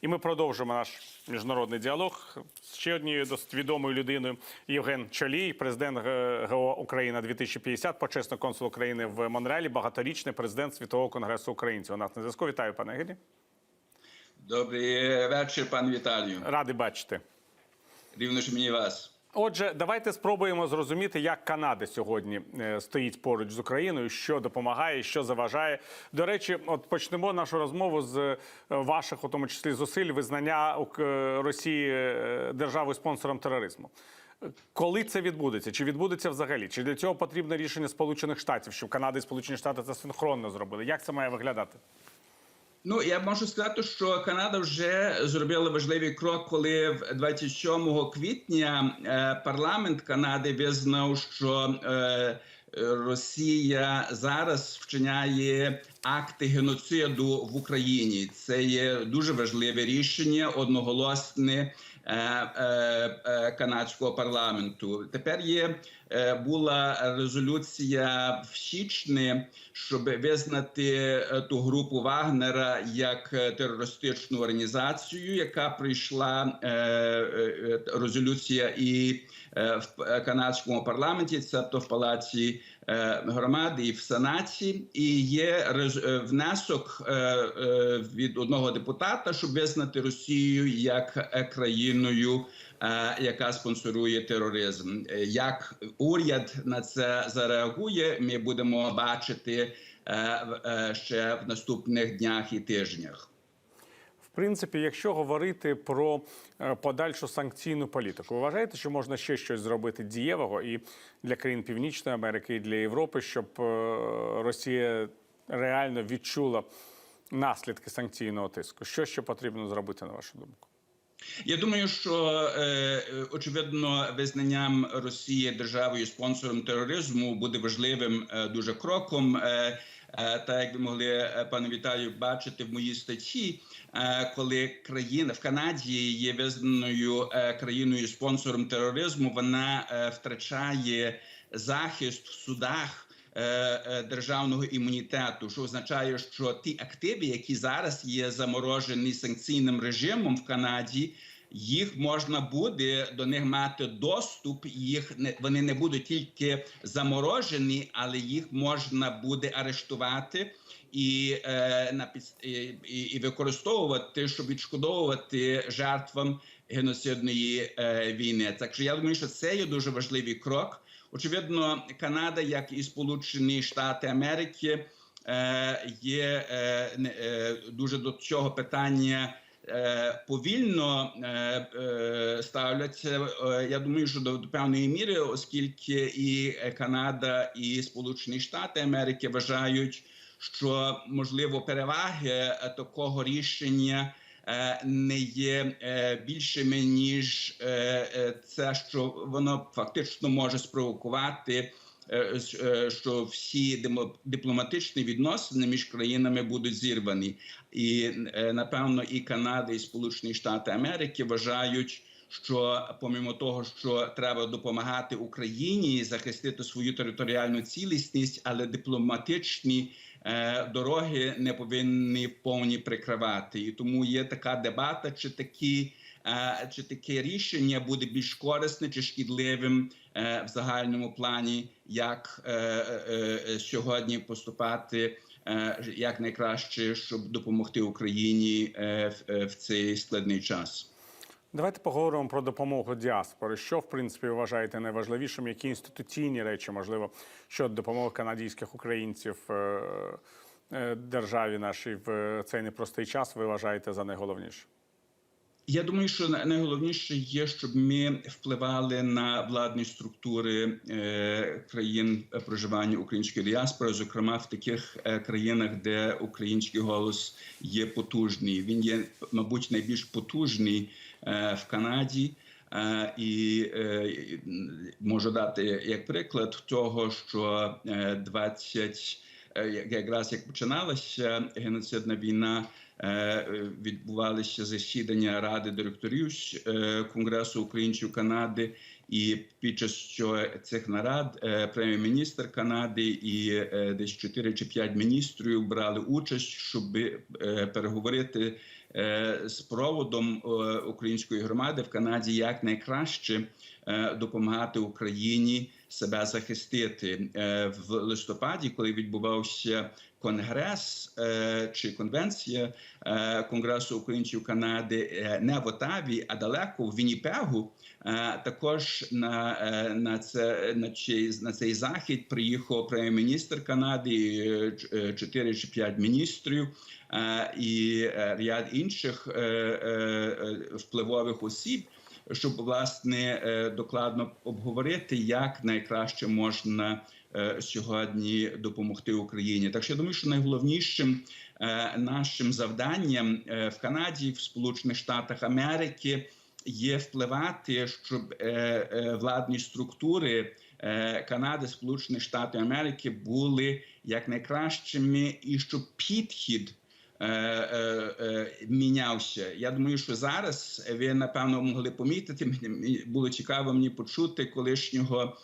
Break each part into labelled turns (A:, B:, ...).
A: І ми продовжимо наш міжнародний діалог з ще однією досить відомою людиною Євген Чолій, президент ГО Україна 2050, почесний консул України в Монреалі, багаторічний президент Світового конгресу українців. У нас на зв'язку. Вітаю, пане Євгені.
B: Добрий вечір, пан Віталію.
A: Радий бачити.
B: Рівно ж мені вас.
A: Отже, давайте спробуємо зрозуміти, як Канада сьогодні е, стоїть поруч з Україною, що допомагає, що заважає. До речі, от почнемо нашу розмову з е, ваших, у тому числі, зусиль визнання е, Росії державою спонсором тероризму. Коли це відбудеться? Чи відбудеться взагалі? Чи для цього потрібне рішення Сполучених Штатів, щоб Канада і Сполучені Штати це синхронно зробили? Як це має виглядати?
B: Ну я можу сказати, що Канада вже зробила важливий крок, коли в 27 квітня е, парламент Канади визнав, що е, Росія зараз вчиняє акти геноциду в Україні. Це є дуже важливе рішення, одноголосне. Е, е, е, Канадського парламенту. Тепер є була резолюція в січні, щоб визнати ту групу Вагнера як терористичну організацію, яка прийшла резолюція і в канадському парламенті, тобто в палаці громади і в сенаті, і є е, внесок е, е, від одного депутата, щоб визнати Росію як е, країною, е, яка спонсорує тероризм. Е, Як уряд на це зареагує, ми будемо бачити е, е, ще в наступних днях і тижнях.
A: Принципі, якщо говорити про е, подальшу санкційну політику, ви вважаєте, що можна ще щось зробити дієвого і для країн Північної Америки, і для Європи, щоб е, Росія реально відчула наслідки санкційного тиску? Що ще потрібно зробити, на вашу думку?
B: Я думаю, що е, е, очевидно визнанням Росії державою спонсором тероризму буде важливим е, дуже кроком. Е, е, так як ви могли, е, пане Віталію, бачити в моїй статті, е, коли країна в Канаді є визнаною країною спонсором тероризму, вона втрачає захист в судах. Державного імунітету, що означає, що ті активи, які зараз є заморожені санкційним режимом в Канаді, їх можна буде до них мати доступ. Їх не вони не будуть тільки заморожені, але їх можна буде арештувати і, е, на і, і, використовувати, щоб відшкодовувати жертвам геноцидної е, війни. Так що я думаю, що це є дуже важливий крок. Очевидно, Канада, як і Сполучені Штати Америки, е, є е, е, дуже до цього питання. Е, Повільно е, е, ставляться. Я думаю, що до, певної міри, оскільки і Канада, і Сполучені Штати Америки вважають, що можливо переваги такого рішення не є більшими ніж це, що воно фактично може спровокувати. Е, е, Що всі дипломатичні відносини між країнами будуть зірвані, і е, напевно і Канада, і Сполучені Штати Америки вважають, що помимо того, що треба допомагати Україні захистити свою територіальну цілісність, але дипломатичні е, дороги не повинні повні прикривати. І тому є така дебата, чи такі. Чи таке рішення буде більш корисне чи шкідливим е, в загальному плані, як е, е, сьогодні поступати як найкраще, щоб допомогти Україні в, цей складний час?
A: Давайте поговоримо про допомогу діаспори. Що в принципі вважаєте найважливішим? Які інституційні речі, можливо, щодо допомоги канадських українців державі нашій в цей непростий час? Ви вважаєте за найголовніше?
B: Я думаю, що найголовніше є, щоб ми впливали на владні структури е, країн проживання української діаспори, зокрема в таких е, країнах, де український голос є потужний. Він є, мабуть, найбільш потужний е, в Канаді. І можу дати як приклад того, що е, 20 е, як- якраз як починалася геноцидна війна, е, відбувалися засідання ради директорів е, Конгресу українців Канади, і під час цих нарад е, прем'єр-міністр Канади і е, десь 4 чи 5 міністрів брали участь, щоб е, переговорити е, з проводом е, української громади в Канаді як найкраще. е, допомагати Україні себе захистити Е, в листопаді, коли відбувався конгрес е, чи конвенція е, Конгресу українців Канади е, не в Отаві, а далеко в Вінніпегу. Е, Також на, е, на, це, на, цей, на цей захід приїхав прем'єр-міністр Канади, е, ч- е, чотири чи п'ять міністрів е, і е, ряд інших е, е, е, впливових осіб, щоб власне е, докладно обговорити, як найкраще можна е, сьогодні допомогти Україні. Так що я думаю, що найголовнішим е, нашим завданням в Канаді, в Сполучених Штатах Америки є впливати, щоб владні структури Канади, Сполучених Штатів Америки були якнайкращими, і щоб підхід. Е, е, е, Мінявся. Я думаю, що зараз ви напевно могли помітити. Було цікаво мені почути колишнього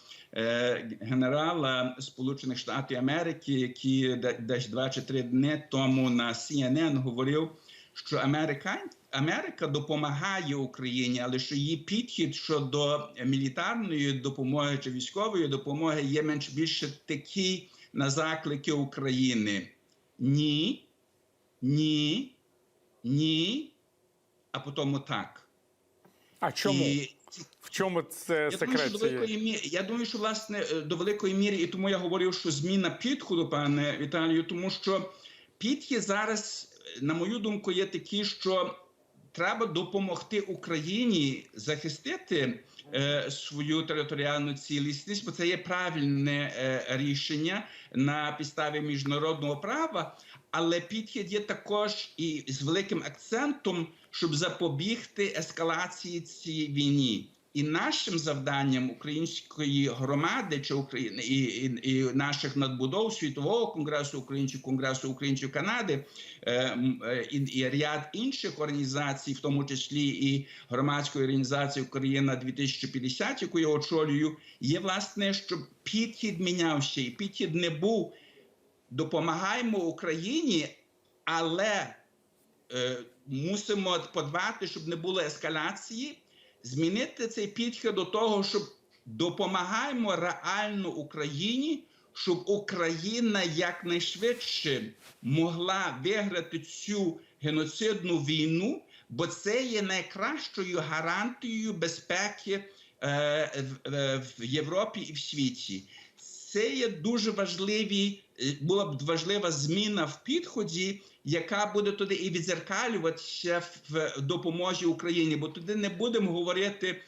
B: генерала Сполучених Штатів Америки, який десь два чи три дні тому на CNN говорив, що Америка, Америка допомагає Україні, але що її підхід щодо мілітарної допомоги чи військової допомоги є менш більше такий на заклики України. Ні, ні, ні, а потім так.
A: А чому?
B: І
A: В чому це
B: я думаю,
A: секрет?
B: що до великої міри, я думаю, що власне е, до великої міри, і тому я говорив, що зміна підходу, пане Віталію, тому що підхід зараз, е, на мою думку, є такий, що треба допомогти Україні захистити е, свою територіальну цілісність, бо це є правильне е, рішення на підставі міжнародного права. Але підхід є також і з великим акцентом, щоб запобігти ескалації цієї війни. І нашим завданням української громади чи України і, і, і наших надбудов світового конгресу українців, конгресу українців Канади е, е, і, і ряд інших організацій, в тому числі і громадської організації Україна 2050, яку я очолюю, є власне, щоб підхід мінявся, і підхід не був допомагаємо Україні, але е, мусимо подбати, щоб не було ескалації, змінити цей підхід до того, щоб допомагаємо реально Україні, щоб Україна якнайшвидше могла виграти цю геноцидну війну, бо це є найкращою гарантією безпеки е, в, е, в Європі і в світі. Це є дуже важливі, була б важлива зміна в підході, яка буде туди і відзеркалюватися в допомозі Україні, бо туди не будемо говорити.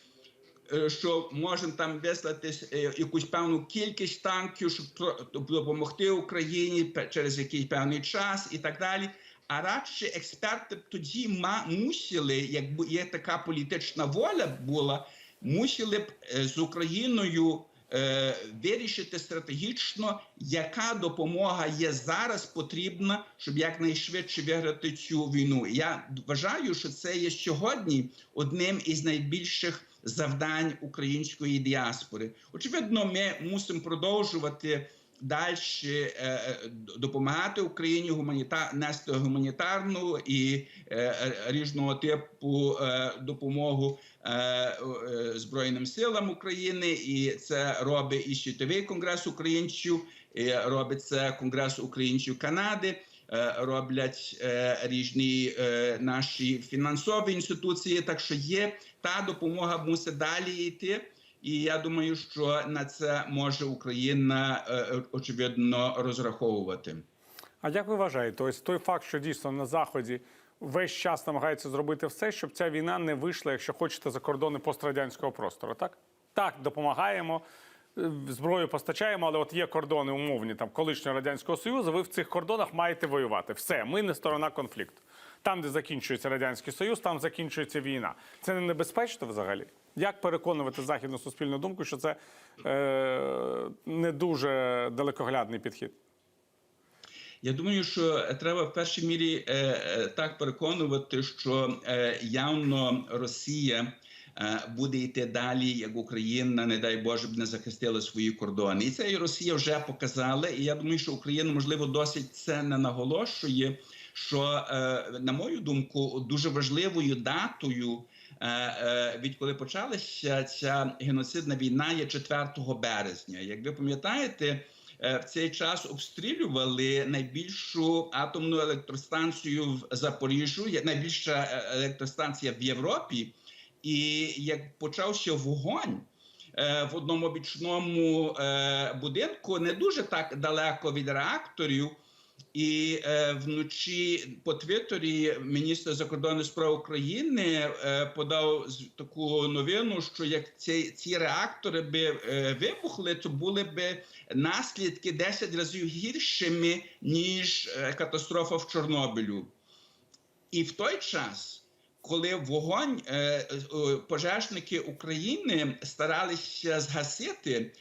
B: е, Що можемо там вислати е, якусь певну кількість танків, щоб допомогти Україні через якийсь певний час і так далі. А радше експерти б тоді ма мусили, якби є така політична воля була, мусили б е, з Україною е, вирішити стратегічно, яка допомога є зараз потрібна, щоб якнайшвидше виграти цю війну. Я вважаю, що це є сьогодні одним із найбільших завдань української діаспори. Очевидно, ми мусимо продовжувати. Далі е, допомагати Україні гуманіта нести гуманітарну і е, е, різного типу е, допомогу е, е, Збройним силам України, і це робить і світовий конгрес українців, і робить це Конгрес українців Канади. е, Роблять е, різні е, наші фінансові інституції. Так що є та допомога мусить далі йти. І я думаю, що на це може Україна е, очевидно розраховувати.
A: А як ви вважаєте, ось той факт, що дійсно на заході весь час намагаються зробити все, щоб ця війна не вийшла, якщо хочете, за кордони пострадянського простору, так? Так, допомагаємо, е, зброю постачаємо, але от є кордони умовні там колишнього радянського союзу. Ви в цих кордонах маєте воювати. Все, ми не сторона конфлікту. Там, де закінчується радянський союз, там закінчується війна. Це не небезпечно взагалі. Як переконувати західну суспільну думку, що це е, не дуже далекоглядний підхід?
B: Я думаю, що треба в першій мірі е, е, так переконувати, що е, явно Росія е, буде йти далі, як Україна, не дай Боже, б не захистила свої кордони. І це і Росія вже показала. І я думаю, що Україна можливо досить це не наголошує. Що, е, на мою думку, дуже важливою датою. е, е, Відколи почалася ця геноцидна війна, є 4 березня. Як ви пам'ятаєте, в цей час обстрілювали найбільшу атомну електростанцію в Запоріжжю, найбільша електростанція в Європі. І як почався вогонь в одному бічному будинку, не дуже так далеко від реакторів. І е, вночі по Твіттері міністр закордонних справ України е, подав таку новину, що як ці, ці реактори би е, вибухли, то були би наслідки 10 разів гіршими ніж е, катастрофа в Чорнобилю. І в той час, коли вогонь е, пожежники України старалися згасити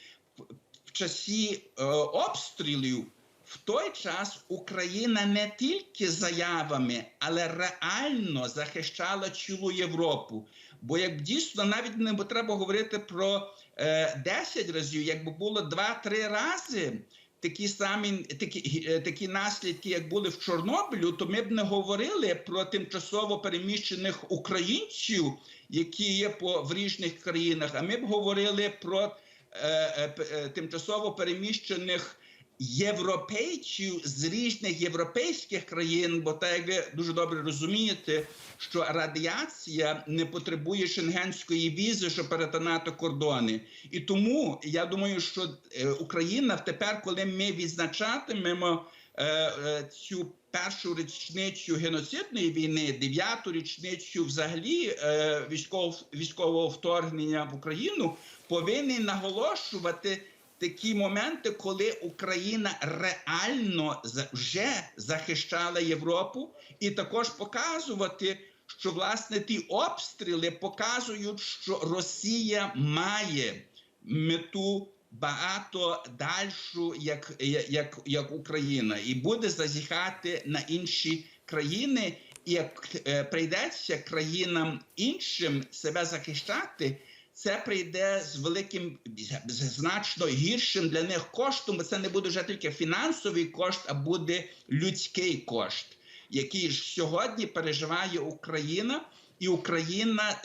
B: в часі е, обстрілів, в той час Україна не тільки заявами, але реально захищала цілу Європу. Бо як дійсно навіть не треба говорити про е, 10 разів, якби було 2-3 рази такі самі такі, е, такі наслідки, як були в Чорнобилю, то ми б не говорили про тимчасово переміщених українців, які є по в різних країнах. А ми б говорили про е, е, е, тимчасово переміщених європейців з різних європейських країн, бо так як ви дуже добре розумієте, що радіація не потребує шенгенської візи, щоб перетинати кордони. І тому я думаю, що е, Україна тепер, коли ми відзначатимемо е, е, цю першу річницю геноцидної війни, дев'яту річницю взагалі е, військов, військового вторгнення в Україну, повинні наголошувати такі моменти, коли Україна реально вже захищала Європу, і також показувати, що власне ті обстріли показують, що Росія має мету багато дальшу, як, як, як Україна, і буде зазіхати на інші країни. І як е, прийдеться країнам іншим себе захищати, це прийде з великим значно гіршим для них коштом, це не буде вже тільки фінансовий кошт, а буде людський кошт, який ж сьогодні переживає Україна. І Україна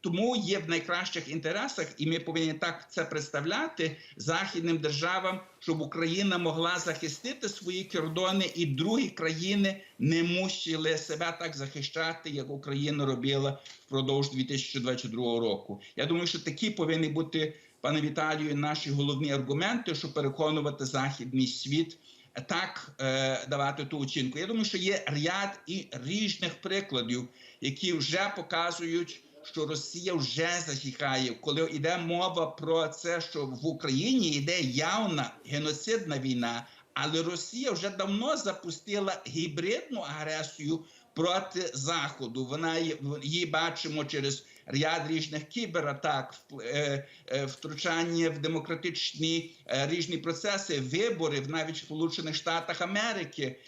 B: тому є в найкращих інтересах, і ми повинні так це представляти західним державам, щоб Україна могла захистити свої кордони, і другі країни не мусили себе так захищати, як Україна робила впродовж 2022 року. Я думаю, що такі повинні бути, пане Віталію, наші головні аргументи, щоб переконувати західний світ. Так е, давати ту оцінку. Я думаю, що є ряд і різних прикладів, які вже показують, що Росія вже засікає, коли йде мова про це, що в Україні йде явна геноцидна війна, але Росія вже давно запустила гібридну агресію проти Заходу. Вона її бачимо через ряд різних кібератак, е, е, втручання в демократичні е, різні процеси, навіть в Сполучених Штатах Америки.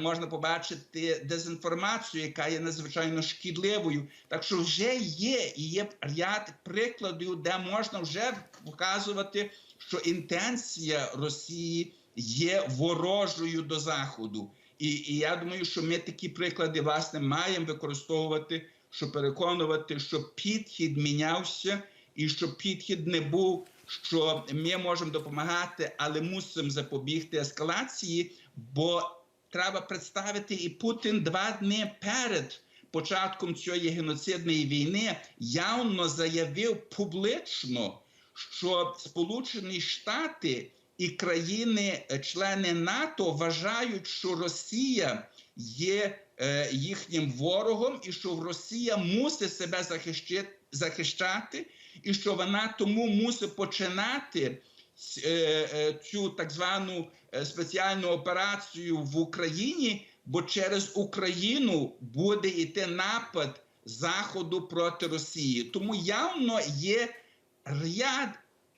B: Можна побачити дезінформацію, яка є надзвичайно шкідливою. Так що вже є і є ряд прикладів, де можна вже показувати, що інтенція Росії є ворожою до Заходу. І, і я думаю, що ми такі приклади власне маємо використовувати, щоб переконувати, що підхід мінявся, і що підхід не був, що ми можемо допомагати, але мусимо запобігти ескалації, бо треба представити і Путін два дні перед початком цієї геноцидної війни явно заявив публічно, що Сполучені Штати і країни-члени НАТО вважають, що Росія є їхнім ворогом, і що Росія мусить себе захищати, захищати, і що вона тому мусить починати е, е, цю так звану е, спеціальну операцію в Україні, бо через Україну буде йти напад Заходу проти Росії. Тому явно є ряд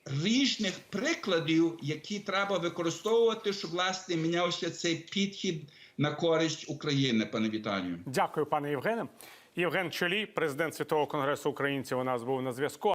B: різних прикладів, які треба використовувати, щоб власне мінявся цей підхід на користь України, пане Віталію.
A: Дякую, пане Євгене. Євген Чолій, президент Світового конгресу українців, у нас був на зв'язку.